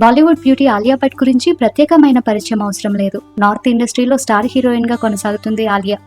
Bollywood beauty Alia Bhatt గురించి ప్రత్యేకమైన పరిచయం అవసరం లేదు. నార్త్ ఇండస్ట్రీలో స్టార్ హీరోయిన్గా కొనసాగుతుంది ఆలియా.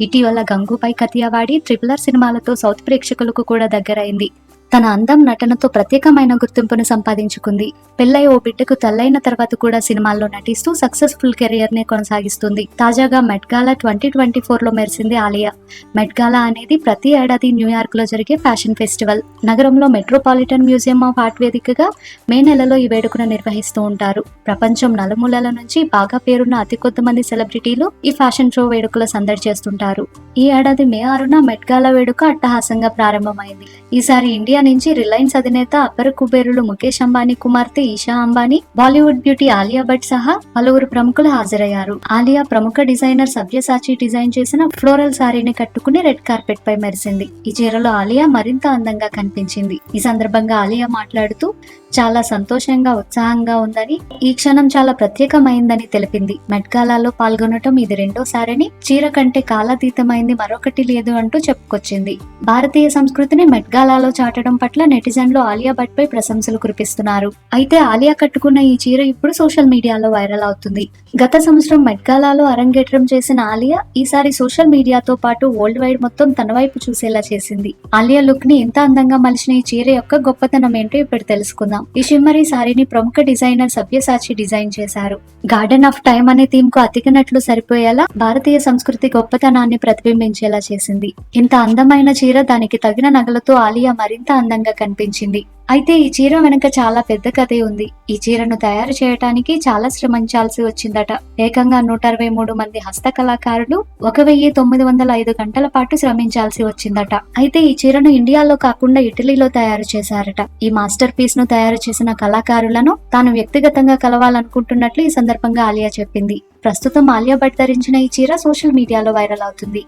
ఇటీవల గంగూపై కతియావాడి ట్రిపులర్ సినిమాలతో సౌత్ ప్రేక్షకులకు కూడా దగ్గరైంది. తన అందం నటనతో ప్రత్యేకమైన గుర్తింపును సంపాదించుకుంది. పెళ్ళై ఓ బిడ్డకు తల్లైన తర్వాత కూడా సినిమాల్లో నటిస్తూ సక్సెస్ఫుల్ కెరియర్ నే కొనసాగిస్తుంది. తాజాగా మెట్గాలా ట్వంటీ ట్వంటీ ఫోర్లో మెరిసింది ఆలియా. మెట్గాలా అనేది ప్రతి ఏడాది న్యూయార్క్లో జరిగే ఫ్యాషన్ ఫెస్టివల్. నగరంలో మెట్రోపాలిటన్ మ్యూజియం ఆఫ్ ఆర్ట్ వేదికగా మే నెలలో ఈ వేడుకను నిర్వహిస్తూ ఉంటారు. ప్రపంచం నలుమూలల నుంచి బాగా పేరున్న అతి కొద్దిమంది సెలబ్రిటీలు ఈ ఫ్యాషన్ షో వేడుకలు సందడి చేస్తుంటారు. ఈ ఏడాది మే ఆరున మెట్గాలా వేడుక అట్టహాసంగా ప్రారంభమైంది. ఈసారి ఇండియా నుంచి రిలయన్స్ అధినేత అపర కుబేరులు ముఖేష్ అంబానీ కుమార్తె ఈషా అంబానీ బాలీవుడ్ బ్యూటీ ఆలియా భట్ సహా పలువురు ప్రముఖులు హాజరయ్యారు. ఆలియా ప్రముఖ డిజైనర్ సవ్యసాచి డిజైన్ చేసిన ఫ్లోరల్ సారీని కట్టుకుని రెడ్ కార్పెట్ పై మెరిసింది. ఈ చీరలో ఆలియా మరింత అందంగా కనిపించింది. ఈ సందర్భంగా ఆలియా మాట్లాడుతూ చాలా సంతోషంగా ఉత్సాహంగా ఉందని ఈ క్షణం చాలా ప్రత్యేకమైందని తెలిపింది. మెట్గాలాలో పాల్గొనటం ఇది రెండోసారని చీర కంటే కాలాతీతమైంది మరొకటి లేదు అంటూ చెప్పుకొచ్చింది. భారతీయ సంస్కృతిని మెట్గాలాలో చాటడం పట్ల నెటిజన్లు ఆలియా భట్ పై ప్రశంసలు కురిపిస్తున్నారు. అయితే ఆలియా కట్టుకున్న ఈ చీర ఇప్పుడు సోషల్ మీడియాలో వైరల్ అవుతుంది. గత సంవత్సరం మెట్గాలాలో అరంగేట్రం చేసిన ఆలియా ఈసారి సోషల్ మీడియాతో పాటు వరల్డ్ వైడ్ మొత్తం తన వైపు చూసేలా చేసింది. ఆలియా లుక్ని ఇంత అందంగా మలిచిన ఈ చీర యొక్క గొప్పతనం ఏంటో ఇప్పుడు తెలుసుకుందాం. ఈ షిమ్మరీ సారీని ప్రముఖ డిజైనర్ సభ్యసాచి డిజైన్ చేశారు. గార్డెన్ ఆఫ్ టైమ్ అనే థీమ్కు అతికినట్లు సరిపోయేలా భారతీయ సంస్కృతి గొప్పతనాన్ని ప్రతిబింబించేలా చేసింది. ఇంత అందమైన చీర దానికి తగిన నగలతో ఆలియా మరింత అందంగా కనిపించింది. అయితే ఈ చీర వెనుక చాలా పెద్ద కథే ఉంది. ఈ చీరను తయారు చేయడానికి చాలా శ్రమించాల్సి వచ్చిందట. ఏకంగా నూట అరవై మూడు మంది హస్తకళాకారులు ఒక వెయ్యి తొమ్మిది వందల ఐదు గంటల పాటు శ్రమించాల్సి వచ్చిందట. అయితే ఈ చీరను ఇండియాలో కాకుండా ఇటలీలో తయారు చేశారట. ఈ మాస్టర్ పీస్ను తయారు చేసిన కళాకారులను తాను వ్యక్తిగతంగా కలవాలనుకుంటున్నట్లు ఈ సందర్భంగా ఆలియా చెప్పింది. ప్రస్తుతం ఆలియా భట్ ధరించిన ఈ చీర సోషల్ మీడియాలో వైరల్ అవుతుంది.